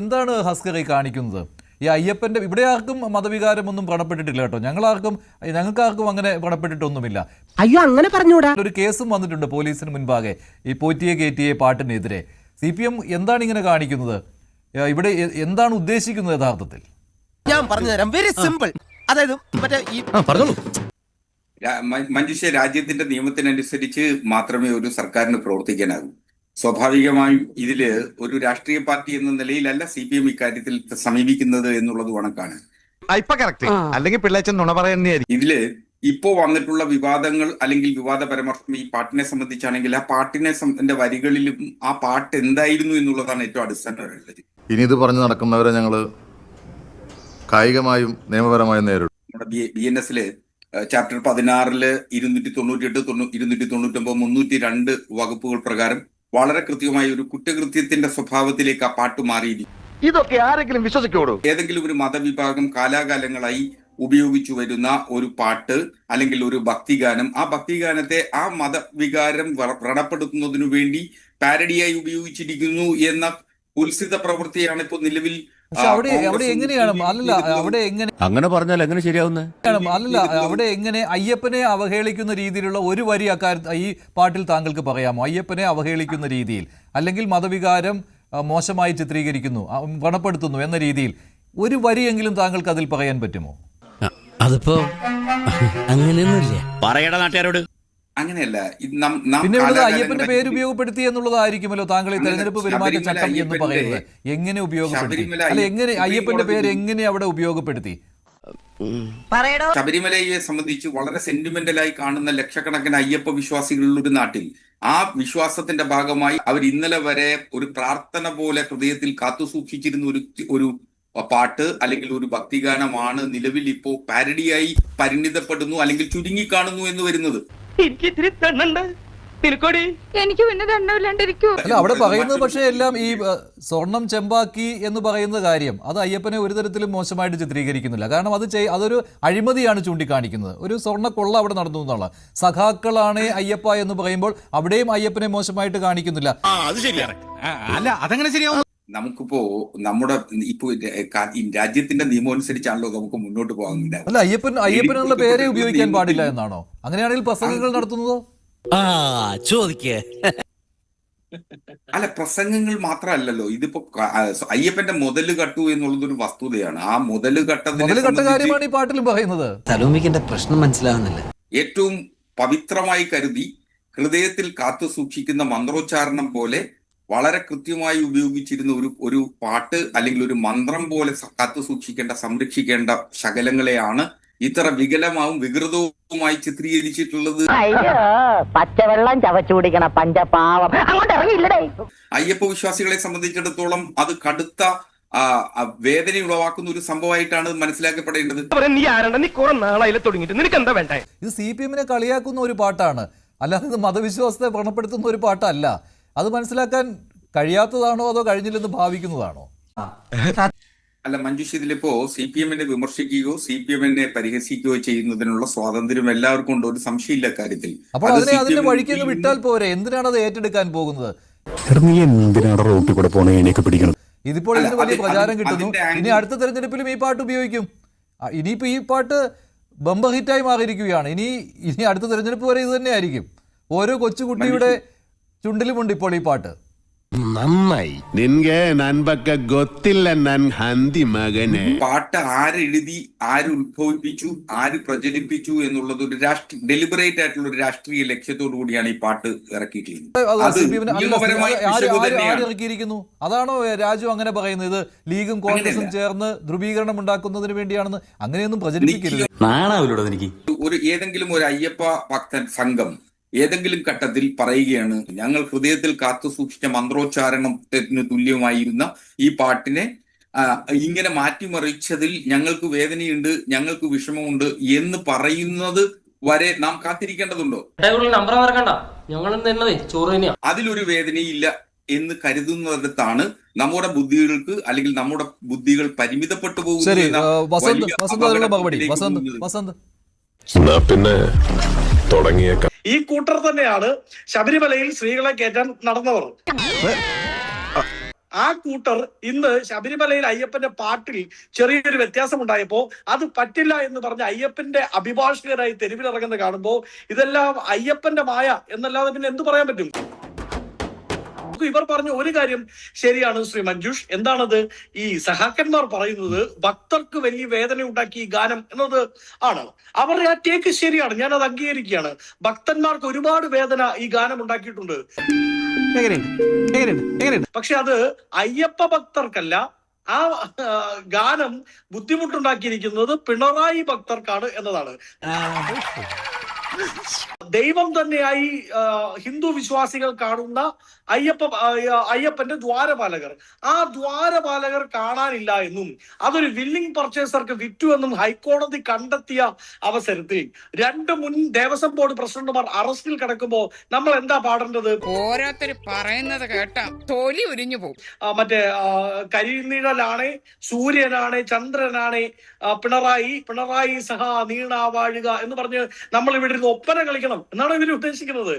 എന്താണ് ഹസ്കർ ഈ കാണിക്കുന്നത്? ഈ അയ്യപ്പന്റെ ഇവിടെ ആർക്കും മതവികാരമൊന്നും പ്രണപ്പെട്ടിട്ടില്ല കേട്ടോ. ഞങ്ങളാർക്കും ഞങ്ങൾക്കാർക്കും അങ്ങനെ പ്രണപ്പെട്ടിട്ടൊന്നുമില്ല. അയ്യോ അങ്ങനെ പറഞ്ഞൂടാ. ഒരു കേസും വന്നിട്ടുണ്ട് പോലീസിന് മുൻപാകെ ഈ പോറ്റിയെ കയറ്റിയെ പാട്ടിനെതിരെ. സി പി എം എന്താണ് ഇങ്ങനെ കാണിക്കുന്നത്? ഇവിടെ എന്താണ് ഉദ്ദേശിക്കുന്നത് യഥാർത്ഥത്തിൽ? ഞാൻ പറഞ്ഞു തരാം. വെരി സിമ്പിൾ അതായത് മറ്റേ ഈ മഞ്ജുഷ രാജ്യത്തിന്റെ നിയമത്തിനനുസരിച്ച് മാത്രമേ ഒരു സർക്കാരിന് പ്രവർത്തിക്കാനാകൂ. സ്വാഭാവികമായും ഇതിൽ ഒരു രാഷ്ട്രീയ പാർട്ടി എന്ന നിലയിലല്ല സി പി എം ഇക്കാര്യത്തിൽ സമീപിക്കുന്നത് എന്നുള്ളത് കണക്കാണ്. അല്ലെങ്കിൽ പിള്ളേച്ചൻ നുണ പറയുന്നതായിരിക്കും. ഇതിൽ ഇപ്പോ വന്നിട്ടുള്ള വിവാദങ്ങൾ അല്ലെങ്കിൽ വിവാദ പരാമർശം ഈ പാട്ടിനെ സംബന്ധിച്ചാണെങ്കിൽ ആ പാട്ടിനെ വരികളിലും ആ പാട്ട് എന്തായിരുന്നു എന്നുള്ളതാണ് ഏറ്റവും അടിസ്ഥാനമായിട്ടുള്ളത് ഇനി ഇത് പറഞ്ഞു നടക്കുന്നവരെ ഞങ്ങൾ കായികമായും നിയമപരമായും നേരിടും. നമ്മുടെ ബി എൻ എസിലെ ചാപ്റ്റർ പതിനാറിൽ ഇരുന്നൂറ്റി തൊണ്ണൂറ്റി എട്ട് ഇരുന്നൂറ്റി തൊണ്ണൂറ്റി ഒമ്പത് മുന്നൂറ്റി രണ്ട് വകുപ്പുകൾ പ്രകാരം വളരെ കൃത്യമായി ഒരു കുറ്റകൃത്യത്തിന്റെ സ്വഭാവത്തിലേക്ക് ആ പാട്ട് മാറിയിരിക്കും ഇതൊക്കെ ആരെങ്കിലും വിശ്വസിക്കോടൂ ഏതെങ്കിലും ഒരു മതവിഭാഗം കാലാകാലങ്ങളായി ഉപയോഗിച്ചു വരുന്ന ഒരു പാട്ട് അല്ലെങ്കിൽ ഒരു ഭക്തിഗാനം ആ ഭക്തിഗാനത്തെ ആ മതവികാരം വ്ര- വ്രണപ്പെടുത്തുന്നതിനു വേണ്ടി പാരഡിയായി ഉപയോഗിച്ചിരിക്കുന്നു എന്ന ഉത്സിത പ്രവൃത്തിയാണ് ഇപ്പോൾ നിലവിൽ അവിടെ അവിടെ എങ്ങനെയാണ്? അല്ലല്ല അവിടെ എങ്ങനെ അങ്ങനെ പറഞ്ഞാൽ എങ്ങനെ ശരിയാവുന്നത് അല്ലല്ല അവിടെ എങ്ങനെ അയ്യപ്പനെ അവഹേളിക്കുന്ന രീതിയിലുള്ള ഒരു വരി അക്കാര്യത്തിൽ ഈ പാട്ടിൽ താങ്കൾക്ക് പറയാമോ? അയ്യപ്പനെ അവഹേളിക്കുന്ന രീതിയിൽ. അല്ലെങ്കിൽ മതവികാരം മോശമായി ചിത്രീകരിക്കുന്നു വ്രണപ്പെടുത്തുന്നു എന്ന രീതിയിൽ. ഒരു വരിയെങ്കിലും താങ്കൾക്ക് അതിൽ പറയാൻ പറ്റുമോ? അതിപ്പോ അങ്ങനെയൊന്നുമില്ല. പറയട നാട്ടുകാരോട്. അങ്ങനെയല്ല. പിന്നെ ഇവിടെ അയ്യപ്പന്റെ പേര് ഉപയോഗപ്പെടുത്തി എന്നുള്ളതായിരിക്കുമല്ലോ താങ്കൾ ഈ തെരഞ്ഞെടുപ്പ് പെരുമാറ്റച്ചട്ടം എന്ന് പറയുന്നത്. എങ്ങനെ ഉപയോഗപ്പെടുത്തി? അല്ല എങ്ങനെ അയ്യപ്പന്റെ പേര് എങ്ങനെ അവിടെ ഉപയോഗപ്പെടുത്തി? പറയടോ. ശബരിമലയെ സംബന്ധിച്ച് വളരെ സെന്റിമെന്റലായി കാണുന്ന ലക്ഷക്കണക്കിന് അയ്യപ്പ വിശ്വാസികളുടെ ഒരു നാട്ടിൽ ആ വിശ്വാസത്തിന്റെ ഭാഗമായി അവർ ഇന്നലെ വരെ ഒരു പ്രാർത്ഥന പോലെ ഹൃദയത്തിൽ കാത്തു സൂക്ഷിച്ചിരുന്ന ഒരു ഒരു പാട്ട് അല്ലെങ്കിൽ ഒരു ഭക്തിഗാനമാണ് നിലവിൽ ഇപ്പോ പാരഡിയായി പരിണിതപ്പെടുന്നു അല്ലെങ്കിൽ ചുരുങ്ങിക്കാണുന്നു എന്ന് വരുന്നത്. എനിക്ക് ഇത്തിരി തണ്ണുണ്ട്. തിരുക്കോടി എനിക്ക് പിന്നെ ദണ്ഡമില്ലാണ്ടിരിക്കൂ അല്ല അവിടെ പറയുന്നത് പക്ഷേ എല്ലാം ഈ സ്വർണം ചെമ്പാക്കി എന്ന് പറയുന്ന കാര്യം അത് അയ്യപ്പനെ ഒരു തരത്തിലും മോശമായിട്ട് ചിത്രീകരിക്കുന്നില്ല. കാരണം അത് ചെയ് അതൊരു അഴിമതിയാണ് ചൂണ്ടിക്കാണിക്കുന്നത്. ഒരു സ്വർണ കൊള്ള അവിടെ നടന്നു എന്നുള്ള സഖാക്കളാണ് അയ്യപ്പ എന്ന് പറയുമ്പോൾ അവിടെയും അയ്യപ്പനെ മോശമായിട്ട് കാണിക്കുന്നില്ല. അല്ല അതങ്ങനെ ശരിയാവും നമുക്കിപ്പോ നമ്മുടെ ഇപ്പൊ രാജ്യത്തിന്റെ നിയമം അനുസരിച്ചാണല്ലോ നമുക്ക് മുന്നോട്ട് പോകാൻ അല്ല അയ്യപ്പൻ അയ്യപ്പനുള്ള പേരെ ഉപയോഗിക്കാൻ പാടില്ല എന്നാണോ? അങ്ങനെയാണെങ്കിൽ പ്രസംഗങ്ങൾ നടത്തുന്നതോ? ആ ചോദിക്കേ. അല്ല പ്രസംഗങ്ങൾ മാത്രമല്ലല്ലോ. ഇതിപ്പോ അയ്യപ്പന്റെ മുതൽ കട്ടു എന്നുള്ളതൊരു വസ്തുതയാണ്. ആ മുതൽ കട്ടതിനെ മുതൽ കാര്യമാണ് ഈ പാട്ടിലും പറയുന്നത്. തലൂമിക്കിന്റെ പ്രശ്നം മനസ്സിലാവുന്നില്ല. ഏറ്റവും പവിത്രമായി കരുതി ഹൃദയത്തിൽ കാത്തു സൂക്ഷിക്കുന്ന മന്ത്രോച്ചാരണം പോലെ വളരെ കൃത്യമായി ഉപയോഗിച്ചിരുന്ന ഒരു ഒരു പാട്ട് അല്ലെങ്കിൽ ഒരു മന്ത്രം പോലെ കാത്തു സൂക്ഷിക്കേണ്ട സംരക്ഷിക്കേണ്ട ശകലങ്ങളെയാണ് ഇത്ര വികലമാവും വികൃതവുമായി ചിത്രീകരിച്ചിട്ടുള്ളത്. അയ്യോ പച്ചവെള്ളം ചവച്ചു പഞ്ചപാവം. അങ്ങോട്ട് ഇറങ്ങിയില്ലേ അയ്യപ്പ വിശ്വാസികളെ സംബന്ധിച്ചിടത്തോളം അത് കടുത്ത വേദന ഉളവാക്കുന്ന ഒരു സംഭവമായിട്ടാണ് മനസ്സിലാക്കപ്പെടേണ്ടത്. നീ ആരണ്ട നീ കുറെ നാളായില്ല തുടങ്ങിയിട്ട്. നിനക്ക് എന്താ വേണ്ടേ? ഇത് സി പി എമ്മിനെ കളിയാക്കുന്ന ഒരു പാട്ടാണ്. അല്ലാതെ ഇത് മതവിശ്വാസത്തെ വ്രണപ്പെടുത്തുന്ന ഒരു പാട്ടല്ല. അത് മനസ്സിലാക്കാൻ കഴിയാത്തതാണോ അതോ കഴിഞ്ഞില്ലെന്ന് ഭാവിക്കുന്നതാണോ? അല്ല മഞ്ജുഷ് ഇതിലിപ്പോ സി പി എമ്മിനെ വിമർശിക്കുകയോ സി പി എമ്മിനെ പരിഹസിക്കുകയോ ചെയ്യുന്നതിനുള്ള സ്വാതന്ത്ര്യം എല്ലാവർക്കും ഉണ്ട്. ഒരു സംശയമില്ല കാര്യത്തിൽ. അപ്പോൾ അതിനെ CPM അതിന്റെ വഴിക്ക് വിട്ടാൽ പോരെ? എന്തിനാണ് അത് ഏറ്റെടുക്കാൻ പോകുന്നത്? റോട്ടിൽ കൂടെ പിടിക്കണം. ഇതിപ്പോൾ ഇതിന് വലിയ പ്രചാരം കിട്ടുന്നു. ഇനി അടുത്ത തെരഞ്ഞെടുപ്പിലും ഈ പാട്ട് ഉപയോഗിക്കും. ഇനിയിപ്പോ ഈ പാട്ട് ബംബ ഹിറ്റായി മാറിയിരിക്കുകയാണ്. ഇനി ഇനി അടുത്ത തെരഞ്ഞെടുപ്പ് വരെ ഇത് തന്നെയായിരിക്കും. ഓരോ കൊച്ചുകുട്ടിയുടെ ചുണ്ടിലുമുണ്ട് ഇപ്പോൾ ഈ പാട്ട്. നന്നായി. നിൻകെ നൻപക്ക ഗൊത്തില്ല നൻ ഹന്തി മകനെ. പാട്ട് ആരെഴുതി ആര് ഉത്ഭവിപ്പിച്ചു ആര് പ്രചരിപ്പിച്ചു എന്നുള്ളത് ഒരു രാഷ്ട്രീയ ഡെലിബറേറ്റ് ആയിട്ടുള്ള ഒരു രാഷ്ട്രീയ ലക്ഷ്യത്തോടു കൂടിയാണ് ഈ പാട്ട് ഇറക്കിയിട്ടുള്ളത്. അതാണോ രാജു അങ്ങനെ പറയുന്നത്? ലീഗും കോൺഗ്രസും ചേർന്ന് ധ്രുവീകരണം ഉണ്ടാക്കുന്നതിന് വേണ്ടിയാണെന്ന് അങ്ങനെയൊന്നും പ്രചരിപ്പിക്കരുത്. എനിക്ക് ഒരു ഏതെങ്കിലും ഒരു അയ്യപ്പ ഭക്തൻ സംഘം ഏതെങ്കിലും ഘട്ടത്തിൽ പറയുകയാണ് ഞങ്ങൾ ഹൃദയത്തിൽ കാത്തു സൂക്ഷിച്ച മന്ത്രോച്ചാരണത്തിന് തുല്യമായിരുന്ന ഈ പാട്ടിനെ ഇങ്ങനെ മാറ്റിമറിച്ചതിൽ ഞങ്ങൾക്ക് വേദനയുണ്ട് ഞങ്ങൾക്ക് വിഷമമുണ്ട് എന്ന് പറയുന്നത് വരെ നാം കാത്തിരിക്കേണ്ടതുണ്ടോ? നമ്പർ മറക്കണ്ട. ഞങ്ങൾ അതിലൊരു വേദനയില്ല എന്ന് കരുതുന്നിടത്താണ് നമ്മുടെ ബുദ്ധികൾക്ക് അല്ലെങ്കിൽ നമ്മുടെ ബുദ്ധികൾ പരിമിതപ്പെട്ടു പോകുന്നത്. പിന്നെ തുടങ്ങിയേക്കാം. ഈ കൂട്ടർ തന്നെയാണ് ശബരിമലയിൽ സ്ത്രീകളെ കയറ്റാൻ നടന്നവർ. ആ കൂട്ടർ ഇന്ന് ശബരിമലയിൽ അയ്യപ്പന്റെ പാട്ടിൽ ചെറിയൊരു വ്യത്യാസം ഉണ്ടായപ്പോ അത് പറ്റില്ല എന്ന് പറഞ്ഞ അയ്യപ്പന്റെ അഭിഭാഷകരായി തെരുവിലിറങ്ങുന്നത് കാണുമ്പോൾ ഇതെല്ലാം അയ്യപ്പന്റെ മായ എന്നല്ലാതെ പിന്നെ എന്തു പറയാൻ പറ്റും? നമുക്ക് ഇവർ പറഞ്ഞ ഒരു കാര്യം ശരിയാണ് ശ്രീ മഞ്ജുഷ്. എന്താണത്? ഈ സഹാക്കന്മാർ പറയുന്നത് ഭക്തർക്ക് വലിയ വേദന ഉണ്ടാക്കി ഈ ഗാനം എന്നത് ആണ്. അവരുടെ ആ ടേക്ക് ശരിയാണ്. ഞാൻ അത് അംഗീകരിക്കുകയാണ്. ഭക്തന്മാർക്ക് ഒരുപാട് വേദന ഈ ഗാനം ഉണ്ടാക്കിയിട്ടുണ്ട്. പക്ഷെ അത് അയ്യപ്പ ഭക്തർക്കല്ല. ആ, ഗാനം ബുദ്ധിമുട്ടുണ്ടാക്കിയിരിക്കുന്നത് പിണറായി ഭക്തർക്കാണ് എന്നതാണ്. ദൈവം തന്നെയായി ഹിന്ദു വിശ്വാസികൾ കാണുന്ന അയ്യപ്പ അയ്യപ്പന്റെ ദ്വാരപാലകർ. ആ ദ്വാരപാലകർ കാണാനില്ല എന്നും അതൊരു വില്ലിംഗ് പർച്ചേസർക്ക് വിറ്റു എന്നും ഹൈക്കോടതി കണ്ടെത്തിയ അവസരത്തിൽ. രണ്ട് മുൻ ദേവസ്വം ബോർഡ് പ്രസിഡന്റുമാർ അറസ്റ്റിൽ കിടക്കുമ്പോ നമ്മൾ എന്താ പാടേണ്ടത്? ഓരോരുത്തർ പറയുന്നത് കേട്ടാ തോലി ഉരിഞ്ഞു പോകും മറ്റേ കരിനീഴലാണേ കരിനിഴലാണ് സൂര്യനാണ് ചന്ദ്രനാണ് പിണറായി പിണറായി സഹ നീണാവാഴുക എന്ന് പറഞ്ഞ് നമ്മൾ ഇവിടെ ഇരുന്ന് ഒപ്പന കളിക്കണം. എന്നാണ് ഇവർ ഉദ്ദേശിക്കുന്നത്.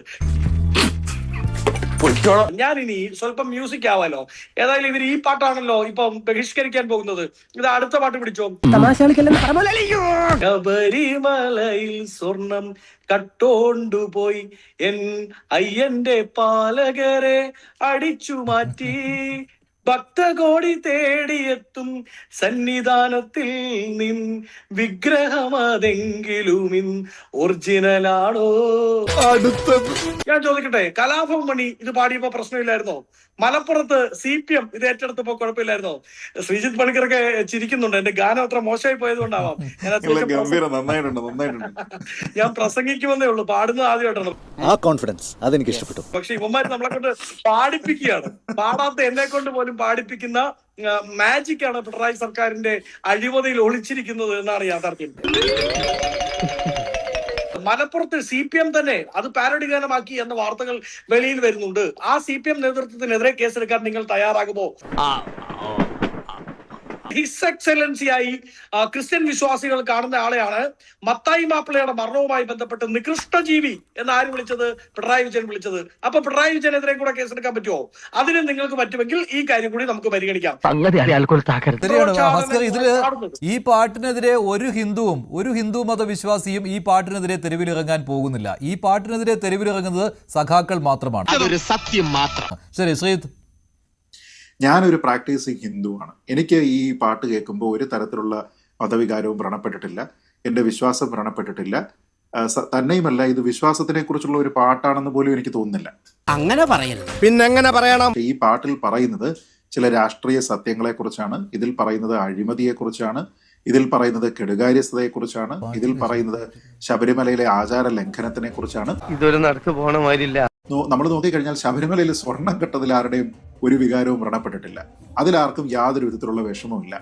ഞാൻ ഇനി സ്വല്പം മ്യൂസിക് ആവാലോ. ഏതായാലും ഇവർ ഈ പാട്ടാണല്ലോ ഇപ്പം ബഹിഷ്കരിക്കാൻ പോകുന്നത്. ഇത് അടുത്ത പാട്ട് പിടിച്ചോ. ശബരിമലയിൽ സ്വർണം കട്ടോണ്ടുപോയി എൻ അയ്യന്റെ പാലകരെ അടിച്ചു മാറ്റി. ഭക്തകോടി തേടിയെത്തും സന്നിധാനത്തിൽ നിൻ വിഗ്രഹമതെങ്കിലും ഇൻ ഒറിജിനലാണോ ഞാൻ ചോദിക്കട്ടെ കലാഭവൻ മണി ഇത് പാടിയപ്പോ പ്രശ്നമില്ലായിരുന്നോ? മലപ്പുറത്ത് സി പി എം ഇത് ഏറ്റെടുത്തപ്പോ കുഴപ്പമില്ലായിരുന്നോ. ശ്രീജിത് പണിക്കറൊക്കെ ചിരിക്കുന്നുണ്ട്. എന്റെ ഗാനം അത്ര മോശമായി പോയത് കൊണ്ടാവാം ഞാൻ അത്യാവശ്യം നന്നായിട്ടുണ്ട് നന്നായിട്ടുണ്ട്. ഞാൻ പ്രസംഗിക്കുമെന്നേ ഉള്ളൂ. പാടുന്നത് ആദ്യമായിട്ടാണ് ആ കോൺഫിഡൻസ് അതെനിക്ക് ഇഷ്ടപ്പെട്ടു. പക്ഷെ ഇവന്മാര് നമ്മളെ കൊണ്ട് പാടിപ്പിക്കുകയാണ്. പാടാത്ത എന്നെ കൊണ്ട് പോലും പാടിപ്പിക്കുന്ന മാജിക് ആണ് പിണറായി സർക്കാരിന്റെ അഴിമതിയിൽ ഒളിച്ചിരിക്കുന്നത് എന്നാണ് യാഥാർത്ഥ്യം. മലപ്പുറത്ത് സി പി എം തന്നെ അത് പാരഡി ഗാനമാക്കി എന്ന വാർത്തകൾ വെളിയിൽ വരുന്നുണ്ട്. ആ സി പി എം നേതൃത്വത്തിനെതിരെ കേസെടുക്കാൻ നിങ്ങൾ തയ്യാറാകുമോ? ഹിസ് എക്സലൻസിയായി ആയി ക്രിസ്ത്യൻ വിശ്വാസികൾ കാണുന്ന ആളെയാണ് മത്തായി മാപ്പിളയുടെ മരണവുമായി ബന്ധപ്പെട്ട് നികൃഷ്ട ജീവി എന്ന് ആര് വിളിച്ചത്? പിണറായി വിജയൻ വിളിച്ചത്. അപ്പൊ പിണറായി വിജയനെതിരെ കൂടെ കേസെടുക്കാൻ പറ്റുമോ? അതിന് നിങ്ങൾക്ക് പറ്റുമെങ്കിൽ ഈ കാര്യം കൂടി നമുക്ക് പരിഗണിക്കാം. ഇതിൽ ഈ പാട്ടിനെതിരെ ഒരു ഹിന്ദുവും ഒരു ഹിന്ദു മതവിശ്വാസിയും ഈ പാട്ടിനെതിരെ തെരുവിലിറങ്ങാൻ പോകുന്നില്ല. ഈ പാട്ടിനെതിരെ തെരുവിലിറങ്ങുന്നത് സഖാക്കൾ മാത്രമാണ്. സത്യം മാത്രം. ശരി ശ്രീത് ഞാനൊരു പ്രാക്ടീസിങ് ഹിന്ദുവാണ്. എനിക്ക് ഈ പാട്ട് കേൾക്കുമ്പോൾ ഒരു തരത്തിലുള്ള മതവികാരവും വ്രണപ്പെട്ടിട്ടില്ല. എന്റെ വിശ്വാസം വ്രണപ്പെട്ടിട്ടില്ല. തന്നെയുമല്ല ഇത് വിശ്വാസത്തിനെ കുറിച്ചുള്ള ഒരു പാട്ടാണെന്ന് പോലും എനിക്ക് തോന്നുന്നില്ല. അങ്ങനെ പിന്നെ പറയണം? ഈ പാട്ടിൽ പറയുന്നത് ചില രാഷ്ട്രീയ സത്യങ്ങളെക്കുറിച്ചാണ് ഇതിൽ പറയുന്നത് അഴിമതിയെക്കുറിച്ചാണ് ഇതിൽ പറയുന്നത് കെടുകാര്യസ്ഥതയെക്കുറിച്ചാണ് ഇതിൽ പറയുന്നത് ശബരിമലയിലെ ആചാര ലംഘനത്തിനെ കുറിച്ചാണ് ഇതൊരു നടക്ക് പോണ മാതിരില്ല. നമ്മൾ നോക്കിക്കഴിഞ്ഞാൽ ശബരിമലയിൽ സ്വർണം കെട്ടതിൽ ആരുടെയും ഒരു വികാരവും വ്രണപ്പെട്ടിട്ടില്ല. അതിലാർക്കും യാതൊരു വിധത്തിലുള്ള വിഷമവുമില്ല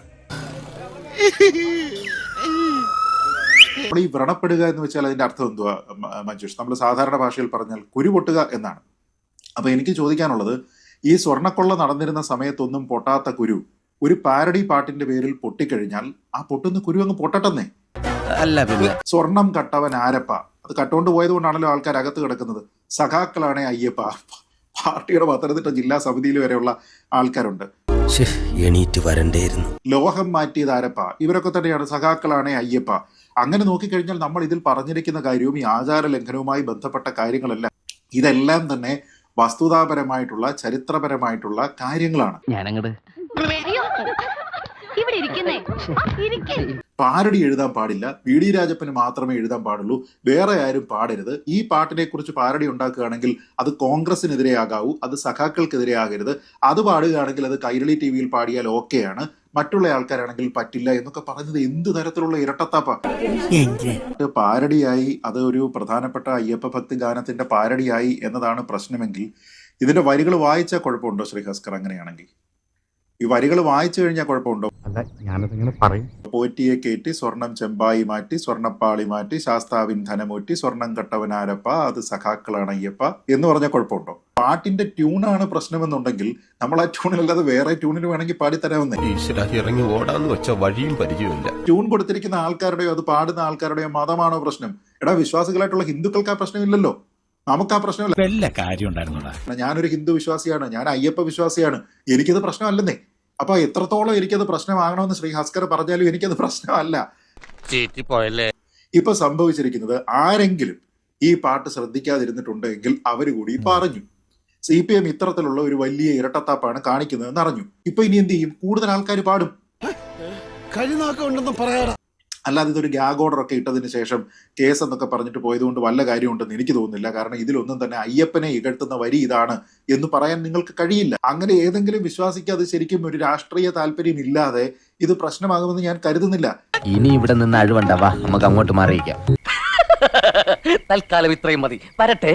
നമ്മൾ ഈ വ്രണപ്പെടുക എന്ന് വെച്ചാൽ അതിന്റെ അർത്ഥം എന്തുവാ മഞ്ജുഷ്? നമ്മൾ സാധാരണ ഭാഷയിൽ പറഞ്ഞാൽ കുരുപൊട്ടുക എന്നാണ്. അപ്പൊ എനിക്ക് ചോദിക്കാനുള്ളത് ഈ സ്വർണക്കൊള്ള നടന്നിരുന്ന സമയത്തൊന്നും പൊട്ടാത്ത കുരു ഒരു പാരഡി പാട്ടിന്റെ പേരിൽ പൊട്ടിക്കഴിഞ്ഞാൽ ആ പൊട്ടുന്ന കുരു അങ്ങ് പൊട്ടട്ടെന്നേ? അല്ല പിന്നെ. സ്വർണം കട്ടവൻ ആരപ്പ? അത് കട്ടുകൊണ്ട് പോയത് കൊണ്ടാണല്ലോ ആൾക്കാർ അകത്ത് കിടക്കുന്നത്. സഖാക്കളാണെ അയ്യപ്പ. പാർട്ടിയുടെ പത്തനംതിട്ട ജില്ലാ സമിതിയിൽ വരെയുള്ള ആൾക്കാരുണ്ട്. എണീറ്റ് വരണ്ടേയിരുന്നു. ലോഹം മാറ്റിയത് ആരപ്പ? ഇവരൊക്കെ തന്നെയാണ് സഖാക്കളാണ് അയ്യപ്പ. അങ്ങനെ നോക്കിക്കഴിഞ്ഞാൽ നമ്മൾ ഇതിൽ പറഞ്ഞിരിക്കുന്ന കാര്യവും ഈ ആചാര ലംഘനവുമായി ബന്ധപ്പെട്ട കാര്യങ്ങളെല്ലാം ഇതെല്ലാം തന്നെ വസ്തുതാപരമായിട്ടുള്ള ചരിത്രപരമായിട്ടുള്ള കാര്യങ്ങളാണ്. ഞാനങ്ങട് ഇരിക്കുന്നേ. ഇരിക്കേ. പാരടി എഴുതാൻ പാടില്ല. വി ഡി രാജപ്പന് മാത്രമേ എഴുതാൻ പാടുള്ളൂ. വേറെ ആരും പാടരുത്. ഈ പാട്ടിനെ കുറിച്ച് പാരടി ഉണ്ടാക്കുകയാണെങ്കിൽ അത് കോൺഗ്രസിനെതിരെ ആകാവൂ അത് സഖാക്കൾക്കെതിരെ ആകരുത് അത് പാടുകയാണെങ്കിൽ അത് കൈരളി ടി വിയിൽ പാടിയാൽ ഓക്കെയാണ്. മറ്റുള്ള ആൾക്കാരാണെങ്കിൽ പറ്റില്ല എന്നൊക്കെ പറഞ്ഞത് എന്ത് തരത്തിലുള്ള ഇരട്ടത്താപ്പ. പാരടിയായി അത് ഒരു പ്രധാനപ്പെട്ട അയ്യപ്പ ഭക്തി ഗാനത്തിന്റെ പാരടിയായി എന്നതാണ് പ്രശ്നമെങ്കിൽ ഇതിന്റെ വരികൾ വായിച്ചാൽ കുഴപ്പമുണ്ടോ ശ്രീ ഹസ്കർ അങ്ങനെയാണെങ്കിൽ? ഈ വരികൾ വായിച്ചു കഴിഞ്ഞാൽ കുഴപ്പമുണ്ടോ? അല്ല ഞാനതിങ്ങനെ പറയും. പോറ്റിയെ കയറ്റി സ്വർണം ചെമ്പായി മാറ്റി സ്വർണപ്പാളി മാറ്റി ശാസ്താവിൻ ധനമൂറ്റി സ്വർണം കട്ടവനാരപ്പ അത് സഖാക്കളാണ് അയ്യപ്പ എന്ന് പറഞ്ഞാൽ കുഴപ്പമുണ്ടോ? പാട്ടിന്റെ ട്യൂണാണ് പ്രശ്നമെന്നുണ്ടെങ്കിൽ നമ്മൾ ആ ട്യൂണിലല്ലാതെ വേറെ ട്യൂണിന് വേണമെങ്കിൽ പാടി തരാമെന്ന് ഇറങ്ങി ഓടാന്ന് വെച്ച വഴിയും പരിചയമില്ല ട്യൂൺ കൊടുത്തിരിക്കുന്ന ആൾക്കാരുടെയോ അത് പാടുന്ന ആൾക്കാരുടെയോ മതമാണോ പ്രശ്നം? എടാ വിശ്വാസികളായിട്ടുള്ള ഹിന്ദുക്കൾക്ക് ആ പ്രശ്നമില്ലല്ലോ. നമുക്ക് ആ പ്രശ്നമല്ല. വല്ല കാര്യം ഉണ്ടായിരുന്നോടാ. ഞാനൊരു ഹിന്ദു വിശ്വാസിയാണ്. ഞാൻ അയ്യപ്പ വിശ്വാസിയാണ്. എനിക്കത് പ്രശ്നമല്ലെന്നേ. അപ്പൊ എത്രത്തോളം എനിക്കത് പ്രശ്നമാകണമെന്ന് ശ്രീ ഹസ്കർ പറഞ്ഞാലും എനിക്കത് പ്രശ്നമല്ല. പോയല്ലേ ഇപ്പൊ സംഭവിച്ചിരിക്കുന്നത് ആരെങ്കിലും ഈ പാട്ട് ശ്രദ്ധിക്കാതിരുന്നിട്ടുണ്ടെങ്കിൽ അവർ കൂടി പറഞ്ഞു. സി പി എം ഇത്തരത്തിലുള്ള ഒരു വലിയ ഇരട്ടത്താപ്പാണ് കാണിക്കുന്നതെന്ന് അറിഞ്ഞു. ഇപ്പൊ ഇനി എന്ത് ചെയ്യും? കൂടുതൽ ആൾക്കാർ പാടും. കഴിനാക്കുണ്ടെന്ന് പറയാടാ അല്ലാതെ ഇതൊരു ഗ്യാഗ് ഓർഡർ ഒക്കെ ഇട്ടതിന് ശേഷം കേസ് എന്നൊക്കെ പറഞ്ഞിട്ട് പോയതുകൊണ്ട് വല്ല കാര്യമുണ്ടെന്ന് എനിക്ക് തോന്നുന്നില്ല. കാരണം ഇതിലൊന്നും തന്നെ അയ്യപ്പനെ ഇകഴ്ത്തുന്ന വരി ഇതാണ് എന്ന് പറയാൻ നിങ്ങൾക്ക് കഴിയില്ല. അങ്ങനെ ഏതെങ്കിലും വിശ്വാസിക്കാതെ ശരിക്കും ഒരു രാഷ്ട്രീയ താല്പര്യം ഇല്ലാതെ ഇത് പ്രശ്നമാകുമെന്ന് ഞാൻ കരുതുന്നില്ല. ഇനി ഇവിടെ നിന്ന് അഴിവണ്ടാവാ നമുക്ക് അങ്ങോട്ട് മാറിയിക്കാം തൽക്കാലം ഇത്രയും മതി. വരട്ടെ.